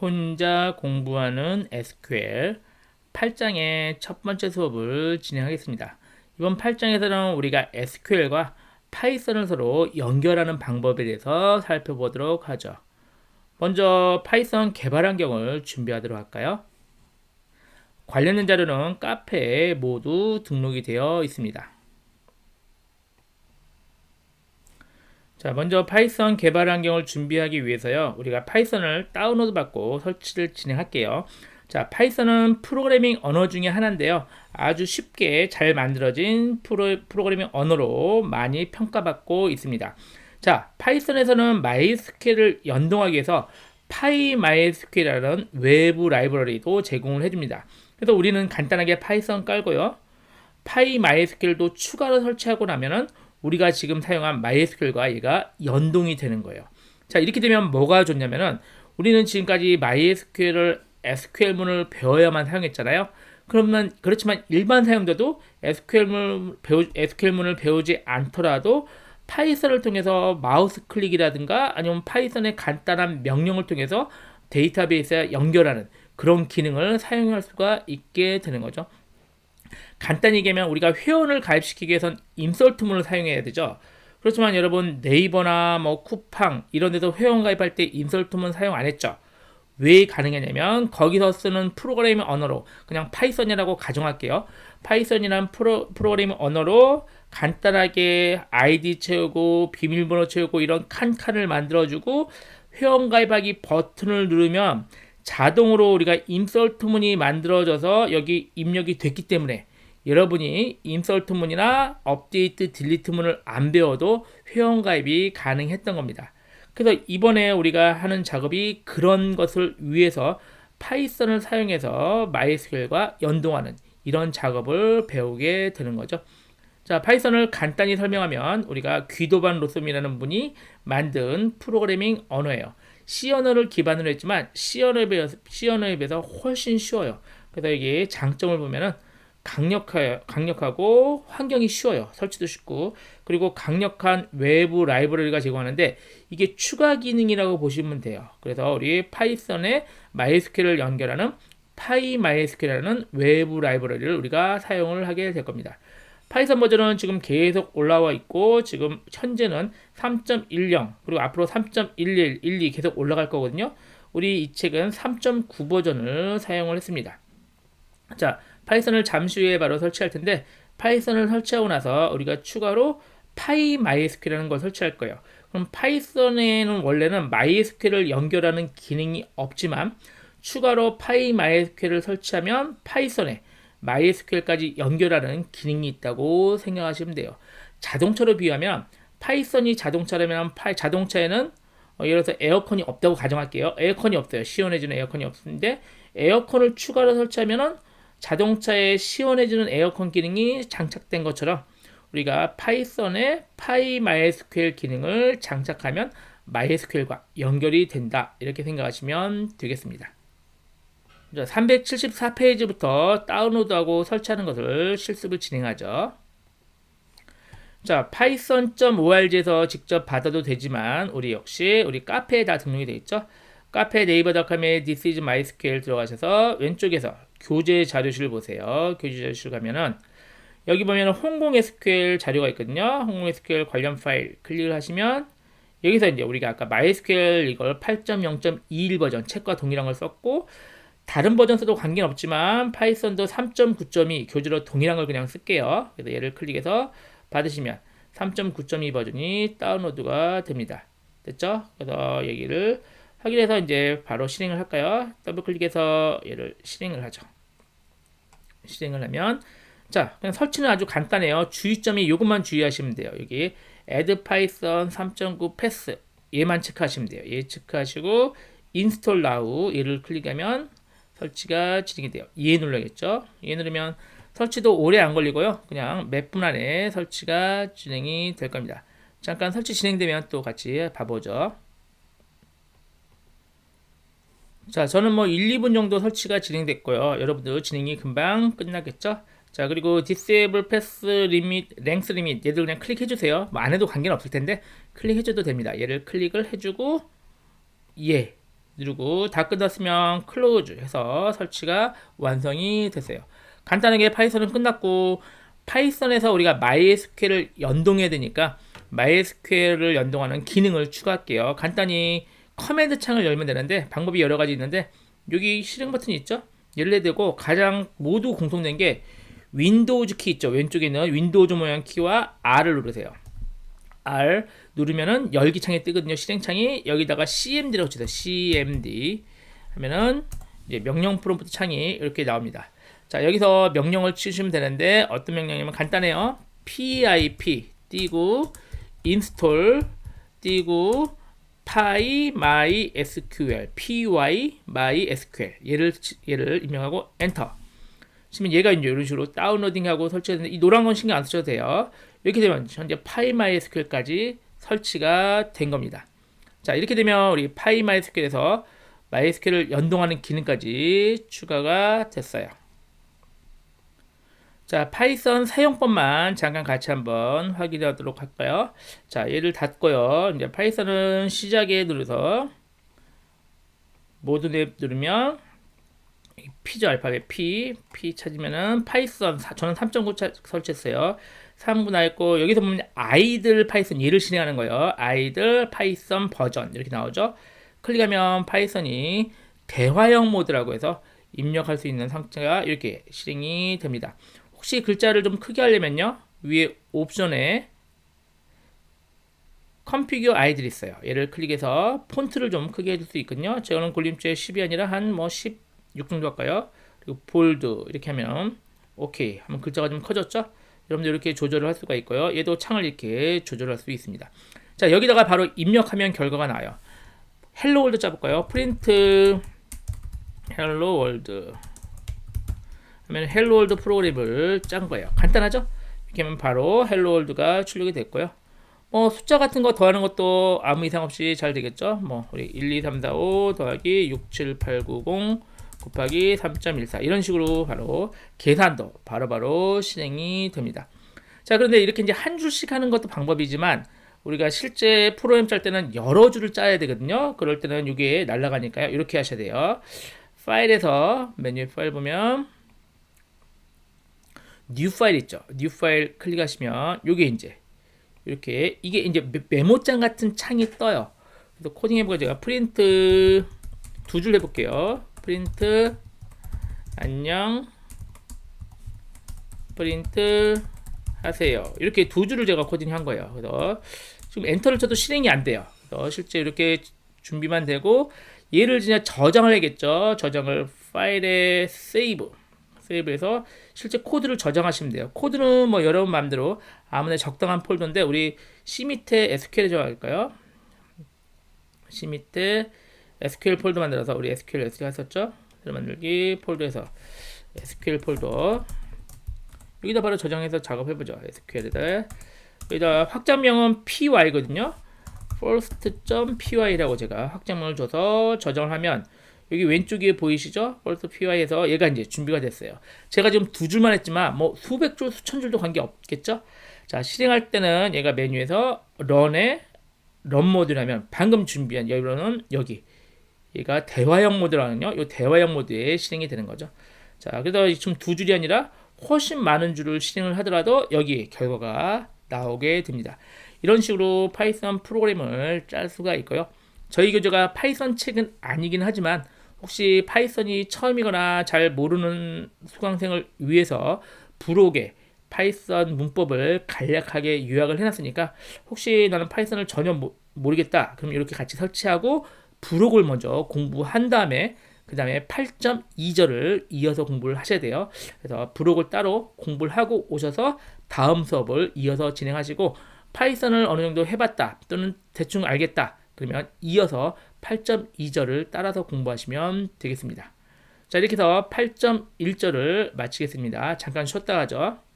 혼자 공부하는 SQL 8장의 첫 번째 수업을 진행하겠습니다. 이번 8장에서는 우리가 SQL과 파이썬을 서로 연결하는 방법에 대해서 살펴보도록 하죠. 먼저 파이썬 개발 환경을 준비하도록 할까요? 관련된 자료는 카페에 모두 등록이 되어 있습니다. 자, 먼저 파이썬 개발 환경을 준비하기 위해서요. 우리가 파이썬을 다운로드 받고 설치를 진행할게요. 자, 파이썬은 프로그래밍 언어 중에 하나인데요. 아주 쉽게 잘 만들어진 프로, 프로그래밍 언어로 많이 평가받고 있습니다. 자, 파이썬에서는 MySQL을 연동하기 위해서 PyMySQL이라는 외부 라이브러리도 제공을 해줍니다. 그래서 우리는 간단하게 파이썬 깔고요. PyMySQL도 추가로 설치하고 나면은 우리가 지금 사용한 MySQL과 얘가 연동이 되는 거예요. 자, 이렇게 되면 뭐가 좋냐면은 우리는 지금까지 MySQL을 SQL문을 배워야만 사용했잖아요. 그러면 그렇지만 일반 사용자도 SQL문 배우, SQL문을 배우지 않더라도 파이썬을 통해서 마우스 클릭이라든가 아니면 파이썬의 간단한 명령을 통해서 데이터베이스에 연결하는 그런 기능을 사용할 수가 있게 되는 거죠. 간단히 얘기하면 우리가 회원을 가입시키기 위해선 인설트문을 사용해야 되죠. 그렇지만 여러분 네이버나 뭐 쿠팡 이런 데서 회원 가입할 때 인설트문 사용 안 했죠. 왜 가능하냐면 거기서 쓰는 프로그래밍 언어로 그냥 파이썬이라고 가정할게요. 파이썬이란 프로, 프로그래밍 언어로 간단하게 아이디 채우고 비밀번호 채우고 이런 칸칸을 만들어주고 회원 가입하기 버튼을 누르면 자동으로 우리가 인설트문이 만들어져서 여기 입력이 됐기 때문에 여러분이 인설트문이나 업데이트 딜리트문을 안 배워도 회원 가입이 가능했던 겁니다. 그래서 이번에 우리가 하는 작업이 그런 것을 위해서 파이썬을 사용해서 MySQL과 연동하는 이런 작업을 배우게 되는 거죠. 자, 파이썬을 간단히 설명하면 우리가 귀도반 로썸이라는 분이 만든 프로그래밍 언어예요. C 언어를 기반으로 했지만 C 언어에 비해서, C 언어에 비해서 훨씬 쉬워요. 그래서 이게 장점을 보면은 강력하, 강력하고 환경이 쉬워요. 설치도 쉽고 그리고 강력한 외부 라이브러리가 제공하는데 이게 추가 기능이라고 보시면 돼요. 그래서 우리 파이썬에 MySQL을 연결하는 PyMySQL이라는 외부 라이브러리를 우리가 사용을 하게 될 겁니다. 파이썬 버전은 지금 계속 올라와 있고 지금 현재는 3.10 그리고 앞으로 3.11, 12 계속 올라갈 거거든요. 우리 이 책은 3.9 버전을 사용을 했습니다. 자, 파이썬을 잠시 후에 바로 설치할 텐데 파이썬을 설치하고 나서 우리가 추가로 파이마이스QL이라는 걸 설치할 거예요. 그럼 파이썬에는 원래는 MySQL을 연결하는 기능이 없지만 추가로 파이마이스QL을 설치하면 파이썬에 MySQL까지 연결하는 기능이 있다고 생각하시면 돼요. 자동차로 비하면 파이썬이 자동차라면 파, 자동차에는 어, 예를 들어서 에어컨이 없다고 가정할게요. 에어컨이 없어요. 시원해지는 에어컨이 없는데 에어컨을 추가로 설치하면은 자동차에 시원해지는 에어컨 기능이 장착된 것처럼 우리가 파이썬에 파이마이스QL 기능을 장착하면 MySQL과 연결이 된다 이렇게 생각하시면 되겠습니다. 374페이지부터 다운로드하고 설치하는 것을 실습을 진행하죠. 자, python.org에서 직접 받아도 되지만 우리 역시 우리 카페에 다 등록이 되어 있죠. 카페 네이버닷컴에 This is MySQL 들어가셔서 왼쪽에서 교재 자료실 보세요. 교재 자료실 가면은 여기 보면 홍공 SQL 자료가 있거든요. 홍공 SQL 관련 파일 클릭을 하시면 여기서 이제 우리가 아까 MySQL 이걸 8.0.21 버전 책과 동일한 걸 썼고 다른 버전 써도 관계는 없지만 파이썬도 3.9.2 교재로 동일한 걸 그냥 쓸게요. 그래서 얘를 클릭해서 받으시면 3.9.2 버전이 다운로드가 됩니다. 됐죠? 그래서 여기를 확인해서 이제 바로 실행을 할까요? 더블 클릭해서 얘를 실행을 하죠. 실행을 하면 자, 그냥 설치는 아주 간단해요. 주의점이 이것만 주의하시면 돼요. 여기 add python 3.9 pass 얘만 체크하시면 돼요. 얘 체크하시고 install now 얘를 클릭하면 설치가 진행이 돼요. 얘 눌러야겠죠? 얘 누르면 설치도 오래 안 걸리고요. 그냥 몇 분 안에 설치가 진행이 될 겁니다. 잠깐 설치 진행되면 또 같이 봐보죠. 자, 저는 뭐 1, 2분 정도 설치가 진행됐고요. 여러분들 진행이 금방 끝나겠죠? 자, 그리고 disable pass limit, length limit 얘들 그냥 클릭해 주세요. 뭐 안 해도 관계는 없을 텐데 클릭해 줘도 됩니다. 얘를 클릭을 해 주고 예. 누르고 다 끝났으면 클로즈 해서 설치가 완성이 됐어요. 간단하게 파이썬은 끝났고 파이썬에서 우리가 MySQL을 연동해야 되니까 MySQL을 연동하는 기능을 추가할게요. 간단히 커맨드 창을 열면 되는데 방법이 여러 가지 있는데 여기 실행 버튼이 있죠? 얘를 대고 가장 모두 공통된 게 윈도우즈 키 있죠. 왼쪽에 있는 윈도우즈 모양 키와 R을 누르세요. R 누르면은 열기 창이 뜨거든요. 실행 창이 여기다가 CMD라고 치세요. CMD 하면은 이제 명령 프롬프트 창이 이렇게 나옵니다. 자, 여기서 명령을 치시면 되는데 어떤 명령이면 간단해요. pip 띄고 install 띄고 py mysql py mysql 얘를 얘를 입력하고 엔터 치면 얘가 이제 이런 식으로 다운로딩하고 설치되는데 이 노란 건 신경 안 쓰셔도 돼요. 이렇게 되면 현재 파이마이스QL까지 설치가 된 겁니다. 자 이렇게 되면 우리 파이마이스QL에서 MySQL을 연동하는 기능까지 추가가 됐어요. 자, 파이썬 사용법만 잠깐 같이 한번 확인하도록 할까요? 자, 얘를 닫고요. 이제 파이썬은 시작에 눌러서 모드 앱 누르면 P죠 알파벳 P P 찾으면은 파이썬 저는 3.9 설치했어요 3분 나있고 여기서 보면 아이들 파이썬 얘를 실행하는 거예요. 아이들 파이썬 버전 이렇게 나오죠. 클릭하면 파이썬이 대화형 모드라고 해서 입력할 수 있는 상태가 이렇게 실행이 됩니다. 혹시 글자를 좀 크게 하려면요. 위에 옵션에 컴피규어 아이들이 있어요. 얘를 클릭해서 폰트를 좀 크게 해줄 수 있거든요. 제가는 골림체 10이 아니라 한 뭐 10, 6 정도 할까요? 그리고 볼드 이렇게 하면 오케이 하면 글자가 좀 커졌죠? 여러분들 이렇게 조절을 할 수가 있고요. 얘도 창을 이렇게 조절할 수 있습니다. 자 여기다가 바로 입력하면 결과가 나와요. 헬로 월드 짜볼까요? 프린트 헬로 월드 하면 헬로 월드 프로그램을 짠 거예요. 간단하죠? 이렇게 하면 바로 헬로 월드가 출력이 됐고요. 뭐 숫자 같은 거 더하는 것도 아무 이상 없이 잘 되겠죠? 뭐 우리 1, 2, 3, 4, 5 더하기 6, 7, 8, 9, 0 곱하기 3.14 이런 식으로 바로 계산도 바로바로 바로 실행이 됩니다. 자 그런데 이렇게 이제 한 줄씩 하는 것도 방법이지만 우리가 실제 프로그램 짤 때는 여러 줄을 짜야 되거든요. 그럴 때는 이게 날라가니까요. 이렇게 하셔야 돼요. 파일에서 메뉴 파일 보면 뉴 파일 있죠. 뉴 파일 클릭하시면 이게 이제 이렇게 이게 이제 메모장 같은 창이 떠요. 그래서 코딩 해보고 제가 프린트 두 줄 해볼게요. 프린트 안녕 프린트 하세요. 이렇게 두 줄을 제가 코딩한 거예요. 그래서 지금 엔터를 쳐도 실행이 안 돼요. 그래서 실제 이렇게 준비만 되고 얘를 그냥 저장을 해야겠죠. 저장을 파일에 세이브 세이브해서 실제 코드를 저장하시면 돼요. 코드는 뭐 여러분 마음대로 아무나 적당한 폴더인데 우리 C 밑에 SQL 저장할까요? C 밑에 SQL 폴더 만들어서 우리 SQL SQL 했었죠? 만들기 폴더에서 SQL 폴더 여기다 바로 저장해서 작업해보죠. SQL에다 여기다 확장명은 py거든요. first.py라고 제가 확장명을 줘서 저장을 하면 여기 왼쪽에 보이시죠? first py에서 얘가 이제 준비가 됐어요. 제가 지금 두 줄만 했지만 뭐 수백 줄, 수천 줄도 관계 없겠죠? 자 실행할 때는 얘가 메뉴에서 run에 run 모드라면 방금 준비한 여기로는 여기 얘가 대화형 모드라는요. 이 대화형 모드에 실행이 되는 거죠. 자, 그래서 지금 두 줄이 아니라 훨씬 많은 줄을 실행을 하더라도 여기 결과가 나오게 됩니다. 이런 식으로 파이썬 프로그램을 짤 수가 있고요. 저희 교재가 파이썬 책은 아니긴 하지만 혹시 파이썬이 처음이거나 잘 모르는 수강생을 위해서 부록에 파이썬 문법을 간략하게 요약을 해놨으니까 혹시 나는 파이썬을 전혀 모르겠다 그럼 이렇게 같이 설치하고 부록을 먼저 공부한 다음에 그 다음에 8.2절을 이어서 공부를 하셔야 돼요. 그래서 부록을 따로 공부를 하고 오셔서 다음 수업을 이어서 진행하시고 파이썬을 어느 정도 해봤다 또는 대충 알겠다 그러면 이어서 8.2절을 따라서 공부하시면 되겠습니다. 자 이렇게 해서 8.1절을 마치겠습니다. 잠깐 쉬었다 가죠.